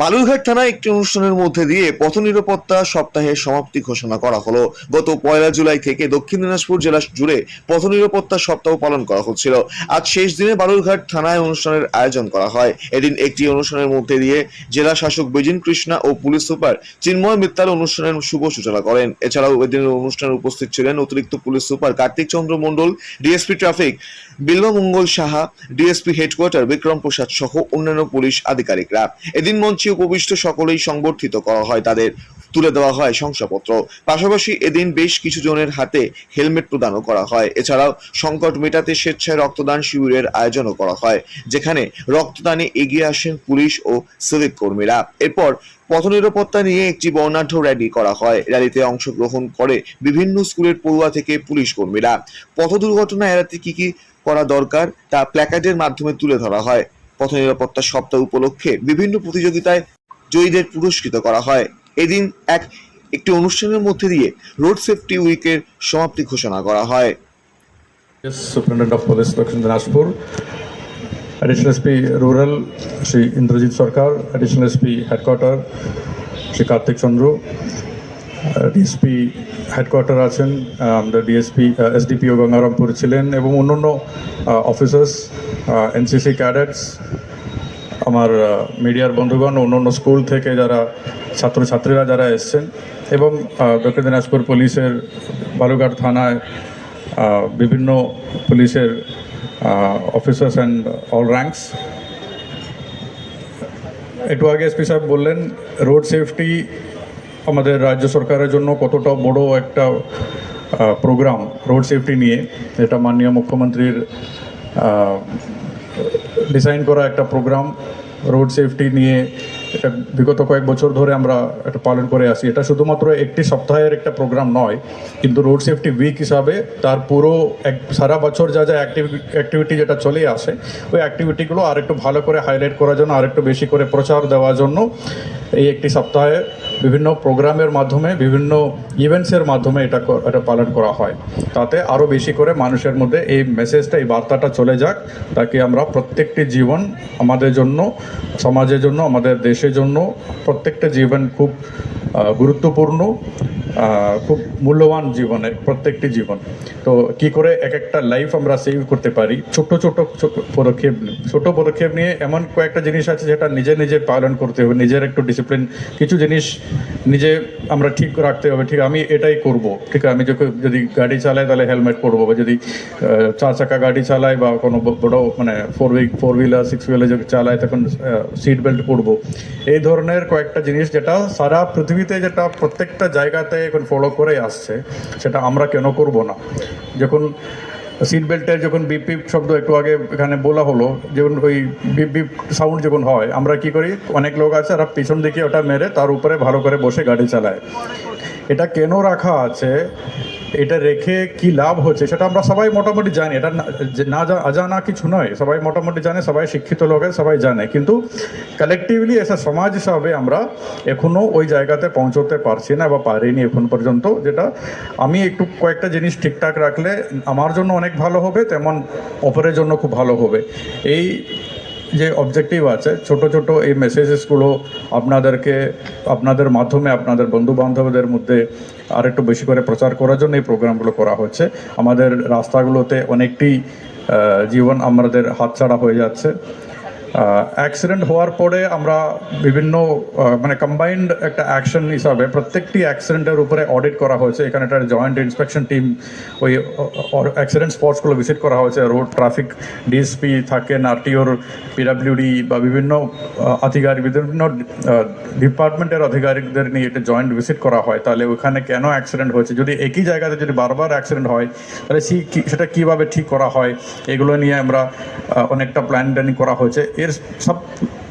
বালুরঘাট থানায় একটি অনুষ্ঠানের মধ্যে দিয়ে পথ নিরাপত্তা সপ্তাহের সমাপ্তি ঘোষণা করা হলো। গত পয়লা জুলাই থেকে দক্ষিণ দিনাজপুর জেলা জুড়ে পথ নিরাপত্তা সপ্তাহ পালন করা হচ্ছিল। আজ শেষ দিনে বালুরঘাট থানায় অনুষ্ঠানের আয়োজন করা হয়। এদিন একটি অনুষ্ঠানের মধ্যে দিয়ে জেলা শাসক বেজিন কৃষ্ণা ও পুলিশ সুপার চিন্ময় মিত্তাল অনুষ্ঠানের শুভ সূচনা করেন। এছাড়াও এদিনের অনুষ্ঠানে উপস্থিত ছিলেন অতিরিক্ত police super Kartik Chandra Mondal, DSP traffic Bilwamangal Saha, DSP headquarter Bikram Prasad সহ অন্যান্য পুলিশ আধিকারিকরা। এদিন মঞ্চে উপবিষ্ট সকলেই সংবর্ধিত করা হয়, তাদের তুলে দেওয়া হয় শংসাপত্র। পাশাপাশি এদিন বেশ কিছু জনের হাতে হেলমেট প্রদানও করা হয়। এছাড়াও সংকট মেটাতে স্বেচ্ছায় রক্তদান শিবিরের আয়োজনও করা হয়, যেখানে রক্তদানে এগিয়ে আসেন পুলিশ ও সিভিক কর্মীরা। এরপর পথ নিরাপত্তা নিয়ে একটি বর্ণাঢ্য র্যালি করা হয়। র্যালিতে অংশগ্রহণ করে বিভিন্ন স্কুলের পড়ুয়া থেকে পুলিশ কর্মীরা। পথ দুর্ঘটনা এড়াতে কি কি করা দরকার তা প্ল্যাকার্ডের মাধ্যমে তুলে ধরা হয়। পথ নিরাপত্তা সপ্তাহ উপলক্ষে বিভিন্ন প্রতিযোগিতায় জয়ীদের পুরস্কৃত করা হয়। এদিন এক, একটি অনুষ্ঠানের মধ্যে দিয়ে রোড সেফটি উইকের সমাপ্তি ঘোষণা করা হয়। Superintendent of police Lakshmi Dinajpur additional SP rural Shri Indrajit Sarkar additional SP headquarter Shri Kartik Uh, headquarter আছেন আমাদের ডিএসপি এসডিপিও গঙ্গারামপুর ছিলেন এবং অন্যান্য অফিসার্স এনসিসি ক্যাডেটস আমার মিডিয়ার বন্ধুগণ অন্যান্য স্কুল থেকে যারা ছাত্রছাত্রীরা যারা এসছেন এবং দক্ষিণ দিনাজপুর পুলিশের বালুঘাট থানায় বিভিন্ন পুলিশের অফিসার্স অ্যান্ড অল র্যাঙ্কস একটু আগে এসপি সাহেব বললেন রোড সেফটি আমাদের রাজ্য সরকারের জন্য কতটা বড় একটা প্রোগ্রাম রোড সেফটি নিয়ে এটা মাননীয় মুখ্যমন্ত্রীর ডিজাইন করা একটা প্রোগ্রাম রোড সেফটি নিয়ে, এটা বিগত কয়েক বছর ধরে আমরা এটা পালন করে আসি। এটা শুধুমাত্র একটি সপ্তাহের একটা প্রোগ্রাম নয়, কিন্তু রোড সেফটি উইক হিসাবে তার পুরো এক, সারা বছর যা যা অ্যাক্টিভিটি যেটা চলে আসে, ওই অ্যাক্টিভিটিগুলো আরেকটু ভালো করে হাইলাইট করার জন্য, আরেকটু বেশি করে প্রচার দেওয়ার জন্য এই একটি সপ্তাহে বিভিন্ন প্রোগ্রামের মাধ্যমে, বিভিন্ন ইভেন্টসের মাধ্যমে এটা এটা পালন করা হয়। তাতে আরও বেশি করে মানুষের মধ্যে এই মেসেজটা এই বার্তাটা চলে যাক, তাকে আমরা প্রত্যেকটি জীবন আমাদের জন্য, সমাজের জন্য, আমাদের দেশের জন্য প্রত্যেকটা জীবন খুব গুরুত্বপূর্ণ। খুব মূল্যবান জীবনে প্রত্যেকটি জীবন। তো কি করে এক একটা লাইফ আমরা সেভ করতে পারি? ছোট ছোট পদক্ষেপ ছোট পদক্ষেপ নিয়ে এমন কয়েকটা জিনিস আছে যেটা নিজে নিজে পালন করতে হবে। নিজের একটু ডিসিপ্লিন কিছু জিনিস নিজে আমরা ঠিক রাখতে হবে। ঠিক, আমি এটাই করব। ঠিক, আমি যদি গাড়ি চালাই তাহলে হেলমেট পরবো বা যদি চার চাকা গাড়ি চালাই বা কোনো বড় মানে four week four wheeler six wheeler যদি চালাই তখন সিট বেল্ট পরবো। এই ধরনের কয়েকটা জিনিস যেটা সারা পৃথিবীতে যেটা প্রত্যেকটা জায়গাতে এখন ফলো করে আসছে, সেটা আমরা কেন করব না? যখন সিট বেল্টের যখন বিপ বিপ শব্দ একটু আগে এখানে বলা হলো, যখন ওই বিপ বিপ সাউন্ড যখন হয়, আমরা কি করি? অনেক লোক আছে আর পিছন দিকে ওটা মেরে তার উপরে ভালো করে বসে গাড়ি চালায়। এটা কেন রাখা আছে? এটা রেখে কি লাভ হচ্ছে সেটা আমরা সবাই মোটামুটি জানি। এটা না- অজানা কিছু নয়। সবাই মোটামুটি জানে সবাই শিক্ষিত লোক আছে, সবাই জানে। কিন্তু কালেকটিভলি এসে সমাজ হিসাবে আমরা এখনও ওই জায়গাতে পৌঁছতে পারছি না বা পারিনি এখন পর্যন্ত। যেটা আমি একটু কয়েকটা জিনিস ঠিকঠাক রাখলে আমার জন্য অনেক ভালো হবে তেমন অপরের জন্য খুব ভালো হবে। এই যে অবজেক্টিভ আছে, ছোট ছোট এই মেসেজেসগুলো আপনাদেরকে, আপনাদের মাধ্যমে আপনাদের বন্ধু বান্ধবদের মধ্যে আর একটু বেশি করে প্রচার করার জন্য এই প্রোগ্রামগুলো করা হচ্ছে। আমাদের রাস্তাগুলোতে অনেকটি জীবন আমাদের হাতছাড়া হয়ে যাচ্ছে। অ্যাক্সিডেন্ট হওয়ার পরে আমরা বিভিন্ন মানে কম্বাইন্ড একটা অ্যাকশন হিসাবে প্রত্যেকটি অ্যাক্সিডেন্টের উপরে অডিট করা হয়েছে। এখানে একটা জয়েন্ট ইন্সপেকশন টিম ওই অ্যাক্সিডেন্ট স্পটসগুলো ভিজিট করা হয়েছে। রোড ট্রাফিক ডিএসপি থাকেন আরটিওর পিডাব্লিউডি বা বিভিন্ন আধিকারিক, বিভিন্ন ডিপার্টমেন্টের আধিকারিকদের নিয়ে এটা জয়েন্ট ভিজিট করা হয়। তাহলে ওখানে কেন অ্যাক্সিডেন্ট হয়েছে? যদি একই জায়গাতে যদি বারবার অ্যাক্সিডেন্ট হয়, তাহলে সেটা কীভাবে ঠিক করা হয়? এগুলো নিয়ে আমরা অনেকটা প্ল্যান ট্যানিং করা হয়েছে। এর সব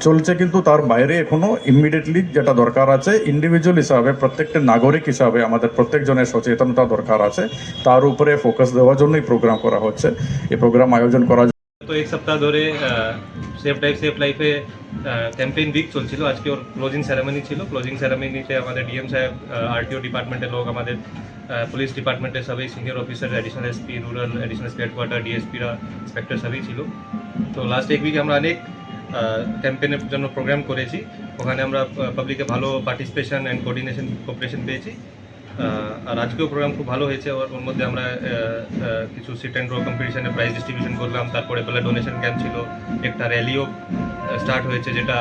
চলছে কিন্তু তার বাইরে এখনও ইমিডিয়েটলি যেটা দরকার আছে ইন্ডিভিজুয়াল হিসাবে, প্রত্যেকটা নাগরিক হিসাবে, আমাদের প্রত্যেকজনের সচেতনতা দরকার আছে। তার উপরে ফোকাস দেওয়ার জন্যই প্রোগ্রাম করা হচ্ছে। এই প্রোগ্রাম আয়োজন করা তো এক সপ্তাহ ধরে সেফ লাইফ সেফ লাইফে ক্যাম্পেইন উইক চলছিল। আজকে ওর ক্লোজিং সেরেমনি ছিল। ক্লোজিং সেরেমনিতে আমাদের ডিএম সাহেব আরটিও ডিপার্টমেন্টের লোক, আমাদের পুলিশ ডিপার্টমেন্টের সবাই senior officer additional SP rural additional headquarter ডিএসপিরা inspector সবই ছিল। তো লাস্ট এক উইক আমরা অনেক ক্যাম্পেনের জন্য প্রোগ্রাম করেছি। ওখানে আমরা পাবলিকে ভালো পার্টিসিপেশন অ্যান্ড কোঅর্ডিনেশন কোঅপারেশন পেয়েছি। আর আজকেও প্রোগ্রাম খুব ভালো হয়েছে। ওর মধ্যে আমরা কিছু সিট অ্যান্ড রো কম্পিটিশনে প্রাইজ ডিস্ট্রিবিউশন করলাম। তারপরে ব্লাড ডোনেশন ক্যাম্প ছিল। একটা র্যালিও স্টার্ট হয়েছে যেটা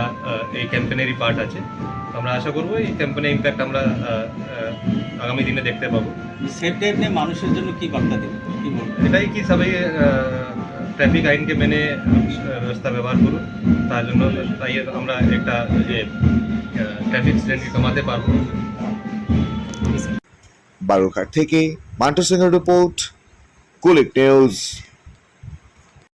এই ক্যাম্পেনেরই পার্ট আছে। আমরা আশা করব এই ক্যাম্পেনের ইম্প্যাক্ট আমরা আগামী দিনে দেখতে পাবো। সেফ ড্রাইভ নিয়ে মানুষের জন্য কি বার্তা কি বলবেন? এটাই কি সবাই ট্রাফিক আইনকে মেনে রাস্তা ব্যবহার করুন। তার জন্য তাই আমরা একটা, যে ট্রাফিক স্ট্যান্ডকে কমাতে পারব। বালুরঘাট থেকে মান্টু সিংহের রিপোর্ট কুলিক নিউজ